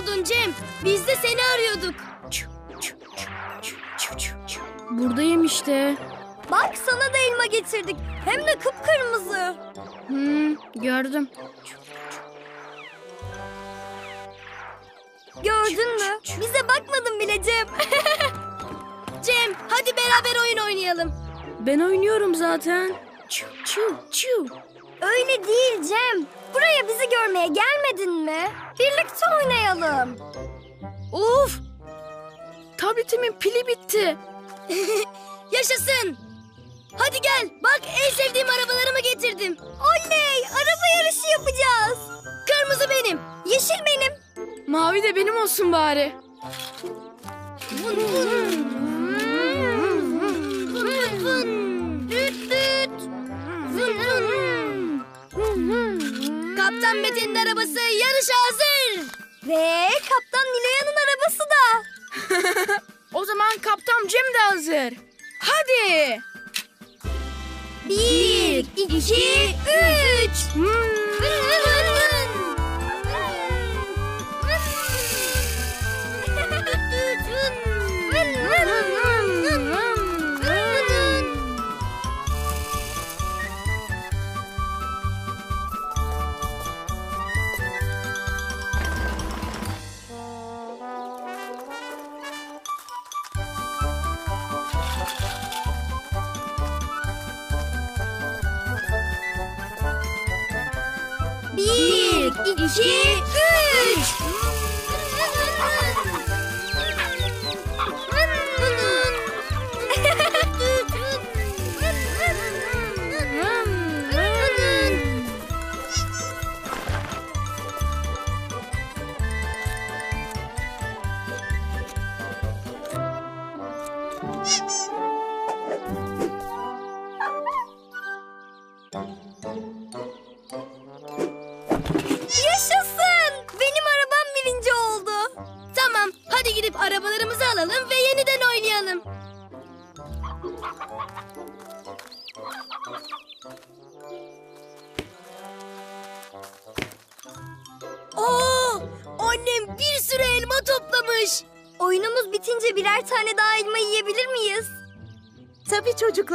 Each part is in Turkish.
oldun Cem. Biz de seni arıyorduk. Buradayım işte. Bak sana da elma getirdik. Hem de kıpkırmızı. Hmm, gördüm. Gördün mü? Bize bakmadın bile Cem. Cem hadi beraber oyun oynayalım. Ben oynuyorum zaten. Öyle değil Cem. Buraya bizi görmeye gelmedin mi? Birlikte oynayalım. Of! Tabletimin pili bitti. Yaşasın. Hadi gel. Bak en sevdiğim arabalarımı getirdim. Oley! Araba yarışı yapacağız. Kırmızı benim. Yeşil benim. Mavi de benim olsun bari. Vın vın. Vın vın vın. Düt düt. Vın vın. Kaptan Metin'in arabası yarışa hazır. Ve Kaptan Nilo'yanın arabası da. O zaman kaptan Cem de hazır. Hadi. Bir, iki, üç. Vın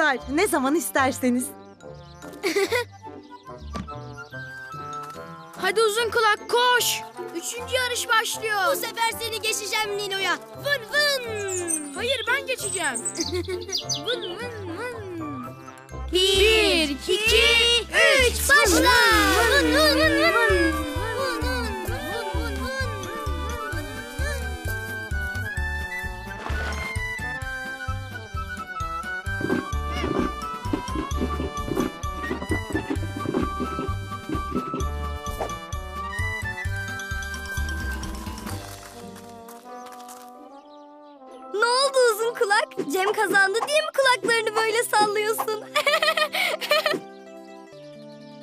Çocuklar, ne zaman isterseniz. Hadi uzun kulak koş. Üçüncü yarış başlıyor. Bu sefer seni geçeceğim Nilo'ya. Vın vın. Hayır ben geçeceğim. Vın vın vın. Bir, iki, üç, başla. Vın vın vın vın. Kazandı diye mi kulaklarını böyle sallıyorsun?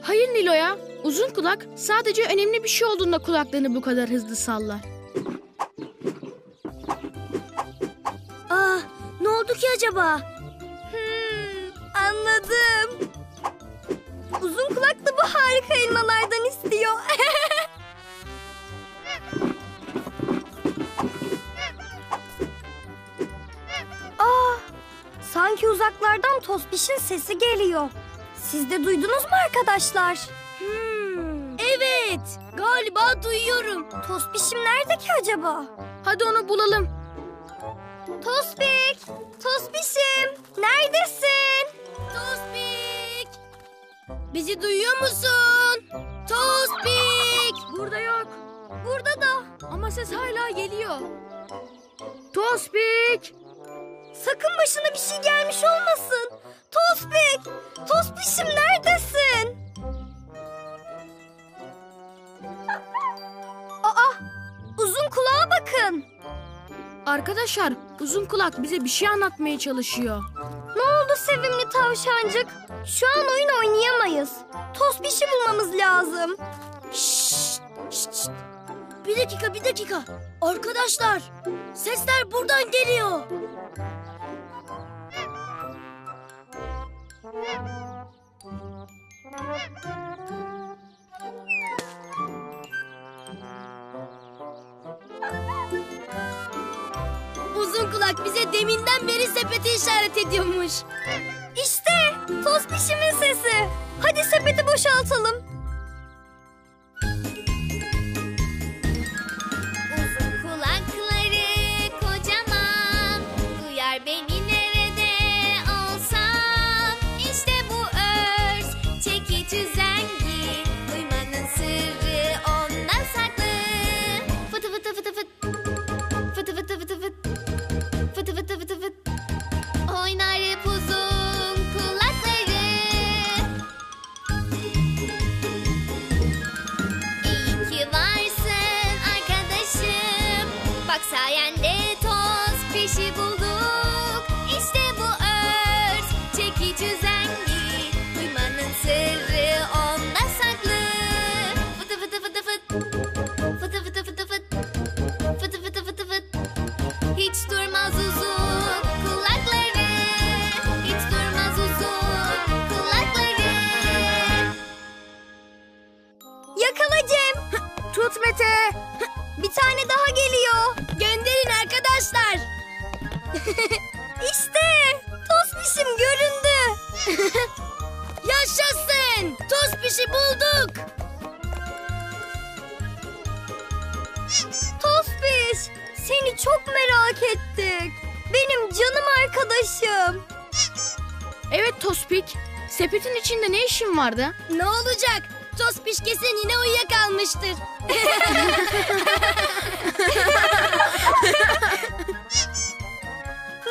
Hayır Nilo'ya. Uzun kulak sadece önemli bir şey olduğunda kulaklarını bu kadar hızlı sallar. Ah, ne oldu ki acaba? Hmm, anladım. Uzun kulak da bu harika elmalardan istiyor. sanki uzaklardan Tospiş'in sesi geliyor. Siz de duydunuz mu arkadaşlar? Hmm, evet, galiba duyuyorum. Tospiş'im nerede ki acaba? Hadi onu bulalım. Tospik! Tospiş'im! Neredesin? Tospik! Bizi duyuyor musun? Tospik! Burada yok. Burada da. Ama ses hala geliyor. Tospik. Sakın başına bir şey gelmiş olmasın. Tospik! Tospiş'im neredesin? Aa! Uzun kulağa bakın. Arkadaşlar uzun kulak bize bir şey anlatmaya çalışıyor. Ne oldu sevimli tavşancık? Şu an oyun oynayamayız. Tospiş'i bulmamız lazım. Şşt, şşt. Bir dakika, bir dakika. Arkadaşlar, sesler buradan geliyor. Uzun kulak bize deminden beri sepeti işaret ediyormuş. İşte toz pişimin sesi. Hadi sepeti boşaltalım. Yakala Cem. Tut Mete. Bir tane daha geliyor. Gönderin arkadaşlar. İşte Tospiş'im göründü. Yaşasın. Toz pişi bulduk. Tospiş seni çok merak ettik. Benim canım arkadaşım. Evet Tospik. Sepetin içinde ne işin vardı? Ne olacak? Toz piş kesin yine uyuyakalmıştır.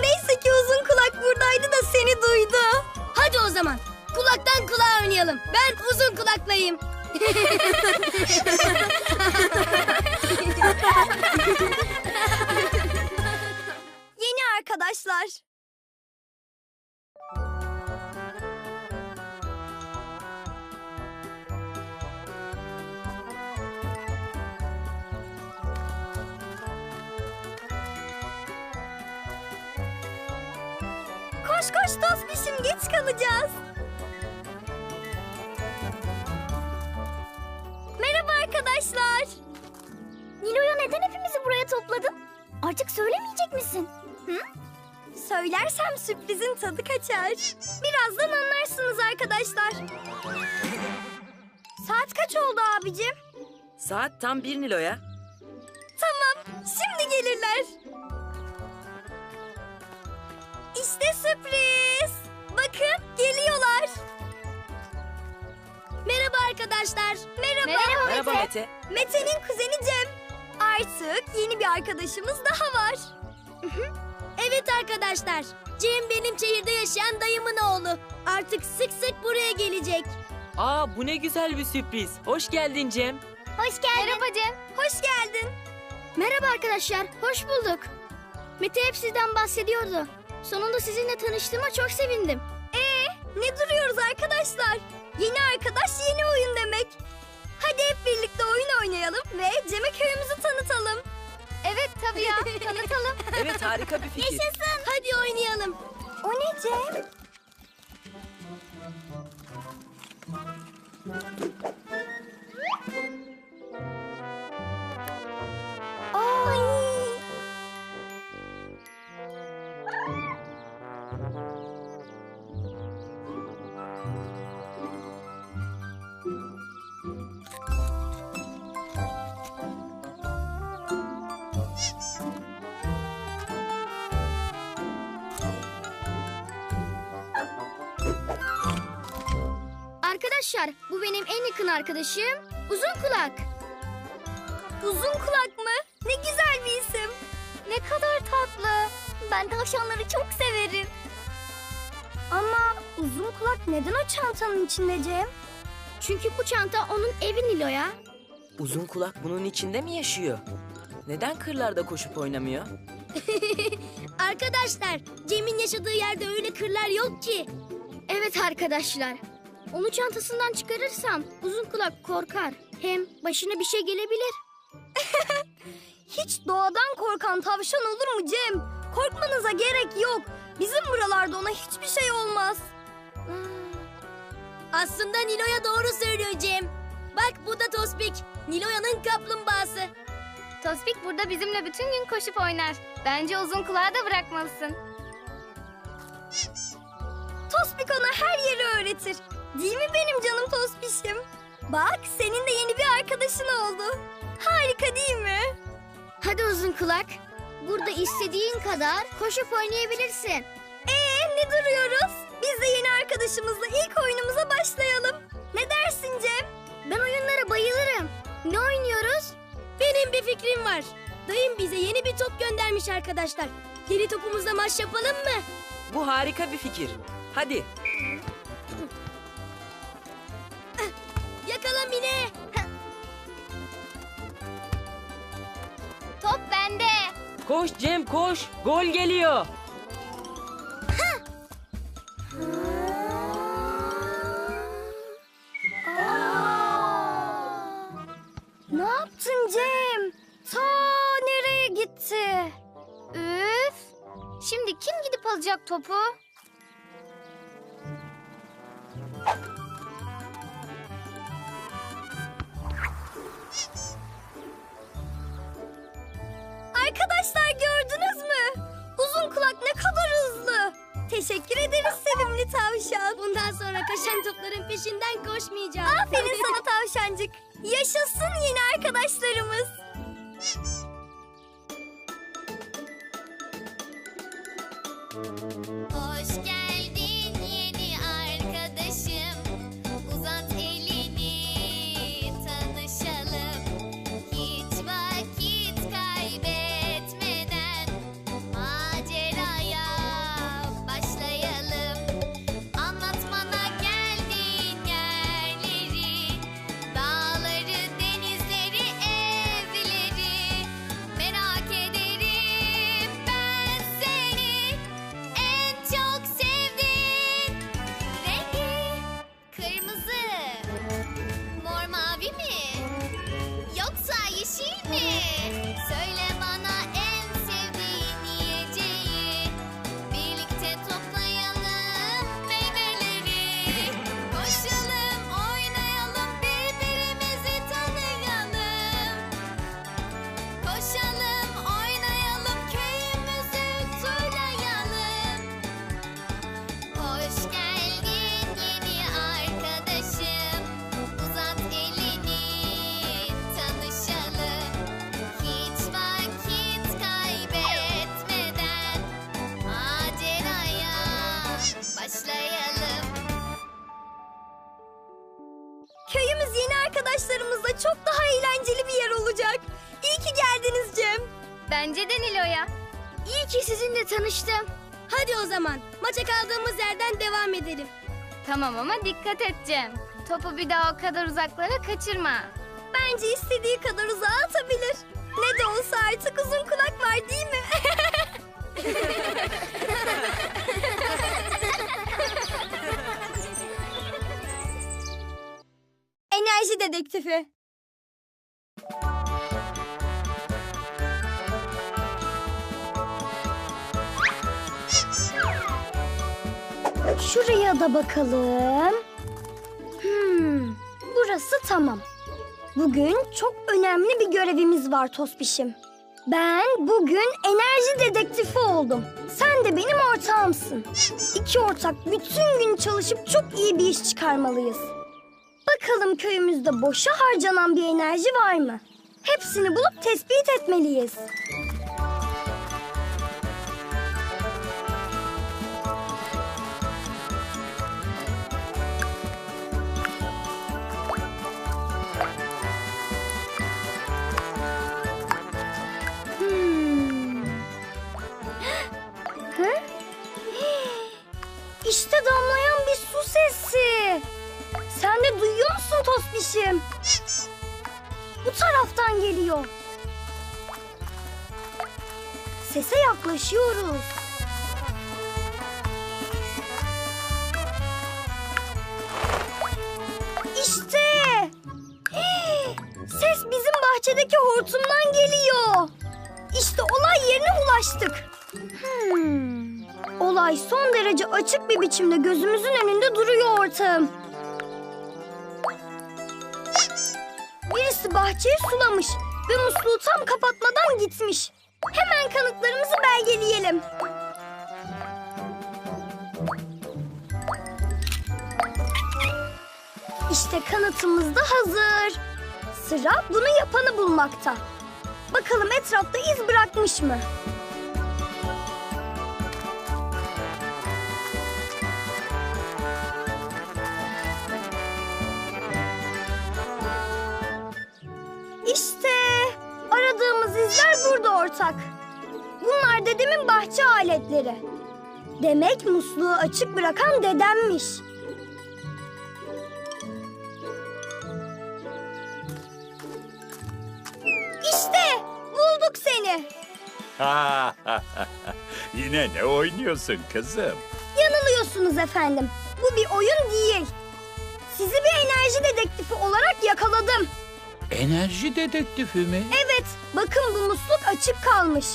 Neyse ki uzun kulak buradaydı da seni duydu. Hadi o zaman. Kulaktan kulağa oynayalım. Ben uzun kulaklayım. Yeni arkadaşlar. Kalacağız. Merhaba arkadaşlar. Nilo'ya neden hepimizi buraya topladın? Artık söylemeyecek misin? Hı? Söylersem sürprizin tadı kaçar. Birazdan anlarsınız arkadaşlar. Saat kaç oldu abicim? Saat tam bir Nilo'ya. Tamam, şimdi gelirler. İşte sürpriz. Bakın geliyorlar. Merhaba arkadaşlar. Merhaba. Merhaba Mete. Mete'nin kuzeni Cem. Artık yeni bir arkadaşımız daha var. Evet arkadaşlar. Cem benim şehirde yaşayan dayımın oğlu. Artık sık sık buraya gelecek. Aa bu ne güzel bir sürpriz. Hoş geldin Cem. Hoş geldin. Merhaba Cem. Hoş geldin. Merhaba arkadaşlar. Hoş bulduk. Mete hep sizden bahsediyordu. Sonunda sizinle tanıştığıma çok sevindim. Ne duruyoruz arkadaşlar? Yeni arkadaş yeni oyun demek. Hadi hep birlikte oyun oynayalım ve Cem'e köyümüzü tanıtalım. Evet tabii ya tanıtalım. Evet harika bir fikir. Hadi oynayalım. O ne Cem? Arkadaşlar bu benim en yakın arkadaşım Uzun Kulak. Uzun kulak mı? Ne güzel bir isim. Ne kadar tatlı. Ben tavşanları çok severim. Ama uzun kulak neden o çantanın içinde Cem? Çünkü bu çanta onun evi Nilo'ya. Uzun kulak bunun içinde mi yaşıyor? Neden kırlarda koşup oynamıyor? Arkadaşlar Cem'in yaşadığı yerde öyle kırlar yok ki. Evet arkadaşlar. Onu çantasından çıkarırsam uzun kulak korkar. Hem başına bir şey gelebilir. Hiç doğadan korkan tavşan olur mu Cem? Korkmanıza gerek yok. Bizim buralarda ona hiçbir şey olmaz. Aslında Nilo'ya doğru söylüyor Cem. Bak bu da Tospik. Nilo'yanın kaplumbağası. Tospik burada bizimle bütün gün koşup oynar. Bence uzun kulağı da bırakmalısın. Tospik ona her yeri öğretir. Değil mi benim canım Tospiş'im? Bak senin de yeni bir arkadaşın oldu. Harika değil mi? Hadi uzun kulak. Burada istediğin kadar koşup oynayabilirsin. Ee ne duruyoruz? Biz de yeni arkadaşımızla ilk oyunumuza başlayalım. Ne dersin Cem? Ben oyunlara bayılırım. Ne oynuyoruz? Benim bir fikrim var. Dayım bize yeni bir top göndermiş arkadaşlar. Yeni topumuzla maç yapalım mı? Bu harika bir fikir. Hadi. Koş Cem koş. Gol geliyor. Ne yaptın Cem? Ta nereye gitti? Üf. Şimdi kim gidip alacak topu? Teşekkür ederiz sevimli tavşan. Bundan sonra kaşan topların peşinden koşmayacağım. Aferin sana tavşancık. Yaşasın yeni arkadaşlarımız. Tamam ama dikkat et Cem. Topu bir daha o kadar uzaklara kaçırma. Bence istediği kadar uzağa atabilir. Ne de olsa artık uzun kulak var değil mi? Enerji dedektifi. Şuraya da bakalım. Hmm, burası tamam. Bugün çok önemli bir görevimiz var Tospiş'im. Ben bugün enerji dedektifi oldum. Sen de benim ortağımsın. İki ortak bütün gün çalışıp çok iyi bir iş çıkarmalıyız. Bakalım köyümüzde boşa harcanan bir enerji var mı? Hepsini bulup tespit etmeliyiz. Damlayan bir su sesi. Sen de duyuyor musun Tospiş'im? Bu taraftan geliyor. Sese yaklaşıyoruz. İşte. Ses bizim bahçedeki hortumdan geliyor. İşte olay yerine ulaştık. Hmm. Olay son derece açık bir biçimde gözümüzün önünde duruyor ortağım. Birisi bahçeyi sulamış. ve musluğu tam kapatmadan gitmiş. Hemen kanıtlarımızı belgeleyelim. İşte kanıtımız da hazır. Sıra bunu yapanı bulmakta. Bakalım etrafta iz bırakmış mı? Ortak. Bunlar dedemin bahçe aletleri. Demek musluğu açık bırakan dedemmiş. İşte bulduk seni. Yine ne oynuyorsun kızım? Yanılıyorsunuz efendim. Bu bir oyun değil. Sizi bir enerji dedektifi olarak yakaladım. Enerji dedektifi mi? Evet, bakın bu musluk açık kalmış.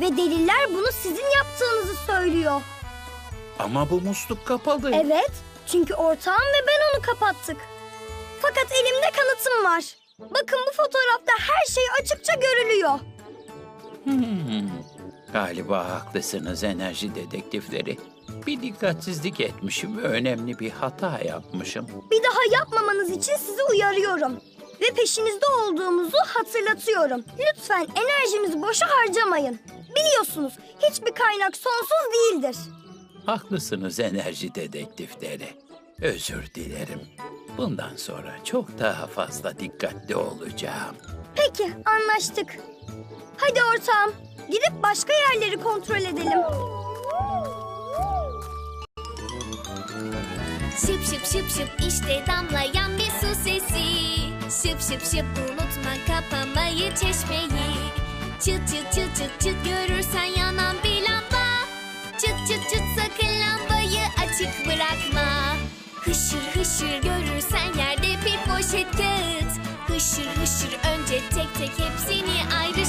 Ve deliller bunu sizin yaptığınızı söylüyor. Ama bu musluk kapalı. Evet, çünkü ortağım ve ben onu kapattık. Fakat elimde kanıtım var. Bakın bu fotoğrafta her şey açıkça görülüyor. Hmm. Galiba haklısınız enerji dedektifleri. Bir dikkatsizlik etmişim ve önemli bir hata yapmışım. Bir daha yapmamanız için sizi uyarıyorum. Ve peşinizde olduğumuzu hatırlatıyorum. Lütfen enerjimizi boşa harcamayın. Biliyorsunuz hiçbir kaynak sonsuz değildir. Haklısınız enerji dedektifleri. Özür dilerim. Bundan sonra çok daha fazla dikkatli olacağım. Peki anlaştık. Hadi ortağım gidip başka yerleri kontrol edelim. Şıp şıp şıp şıp işte damlayan bir su sesi Şıp şıp şıp unutma kapamayı çeşmeyi. Çıt çıt çıt çıt çıt görürsen yanan bir lamba. Çıt çıt çıt sakın lambayı açık bırakma. Hışır hışır görürsen yerde bir poşet kağıt. Hışır hışır önce tek tek hepsini ayrıştır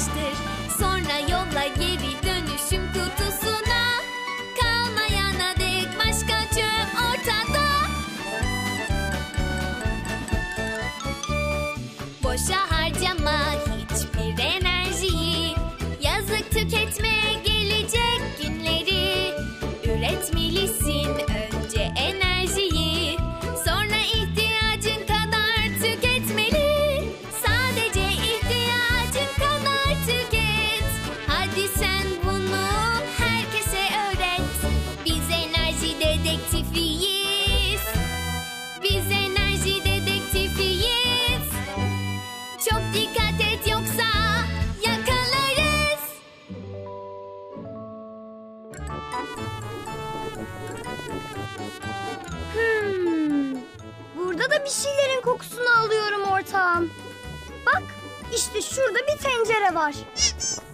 şurada bir tencere var.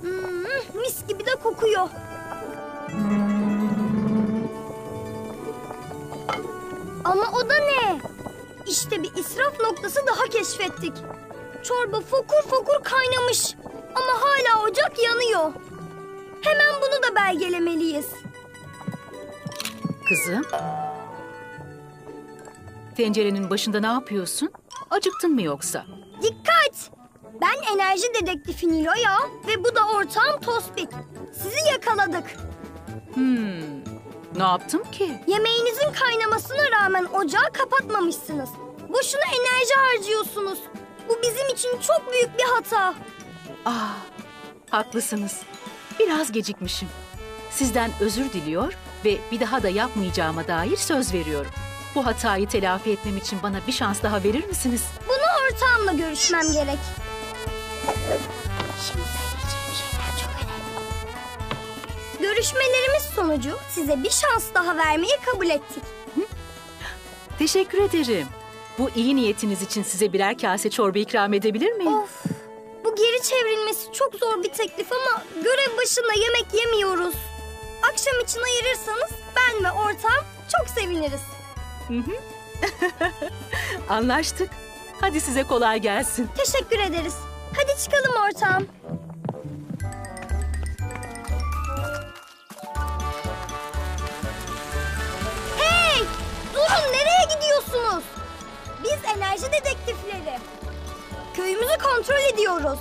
Hmm, mis gibi de kokuyor. Ama o da ne? İşte bir israf noktası daha keşfettik. Çorba fokur fokur kaynamış. Ama hala ocak yanıyor. Hemen bunu da belgelemeliyiz. Kızım. Tencerenin başında ne yapıyorsun? Acıktın mı yoksa? Dikkat! Ben enerji dedektifi Nilo'ya ve bu da ortağım Tospik. Sizi yakaladık. Hmm. Ne yaptım ki? Yemeğinizin kaynamasına rağmen ocağı kapatmamışsınız. Boşuna enerji harcıyorsunuz. Bu bizim için çok büyük bir hata. Ah, haklısınız. Biraz gecikmişim. Sizden özür diliyor ve bir daha da yapmayacağıma dair söz veriyorum. Bu hatayı telafi etmem için bana bir şans daha verir misiniz? Bunu ortağımla görüşmem gerek. Görüşmelerimiz sonucu size bir şans daha vermeyi kabul ettik. Teşekkür ederim. Bu iyi niyetiniz için size birer kase çorba ikram edebilir miyim? Of, bu geri çevrilmesi çok zor bir teklif ama görev başında yemek yemiyoruz. Akşam için ayırırsanız ben ve ortağım çok seviniriz. Anlaştık. Hadi size kolay gelsin. Teşekkür ederiz. Çıkalım ortağım. Hey! Durun nereye gidiyorsunuz? Biz enerji dedektifleri. Köyümüzü kontrol ediyoruz.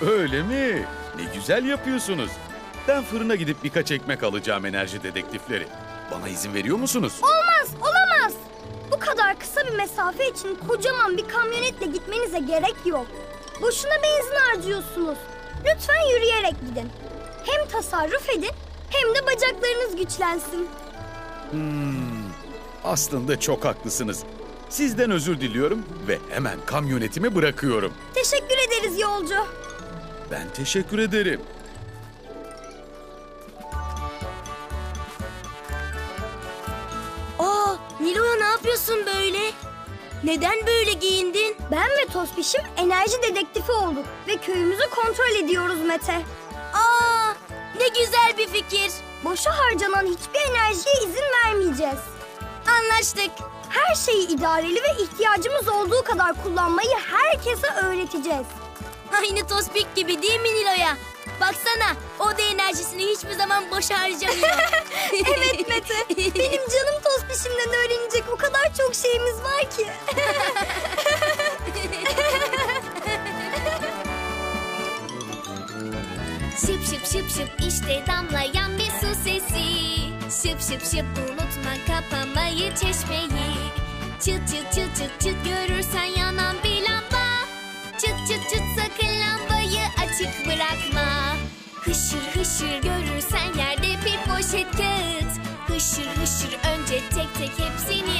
Öyle mi? Ne güzel yapıyorsunuz. Ben fırına gidip birkaç ekmek alacağım enerji dedektifleri. Bana izin veriyor musunuz? Olmaz, bir mesafe için kocaman bir kamyonetle gitmenize gerek yok. Boşuna benzin harcıyorsunuz. Lütfen yürüyerek gidin. Hem tasarruf edin hem de bacaklarınız güçlensin. Hmm, aslında çok haklısınız. Sizden özür diliyorum ve hemen kamyonetimi bırakıyorum. Teşekkür ederiz yolcu. Ben teşekkür ederim. Neden böyle giyindin? Ben ve Tospiş'im enerji dedektifi olduk ve köyümüzü kontrol ediyoruz Mete. Aa, ne güzel bir fikir. Boşa harcanan hiçbir enerjiye izin vermeyeceğiz. Anlaştık. Her şeyi idareli ve ihtiyacımız olduğu kadar kullanmayı herkese öğreteceğiz. Aynı Tospik gibi değil mi Nilo'ya? Baksana, o da enerjisini hiçbir zaman boş harcamıyor. Evet Mete, benim canım Tospiş'imden öğrenecek o kadar çok şeyimiz var ki. Şıp şıp şıp şıp işte damlayan bir su sesi. Şıp şıp şıp unutma kapamayı çeşmeyi. Çıt çıt çıt çıt çıt görürsen yanan bir lamba. Çıt çıt çıt sakın lambayı açık bırakma. Hışır hışır görürsen yerde bir poşet kağıt. Hışır hışır önce tek tek hepsini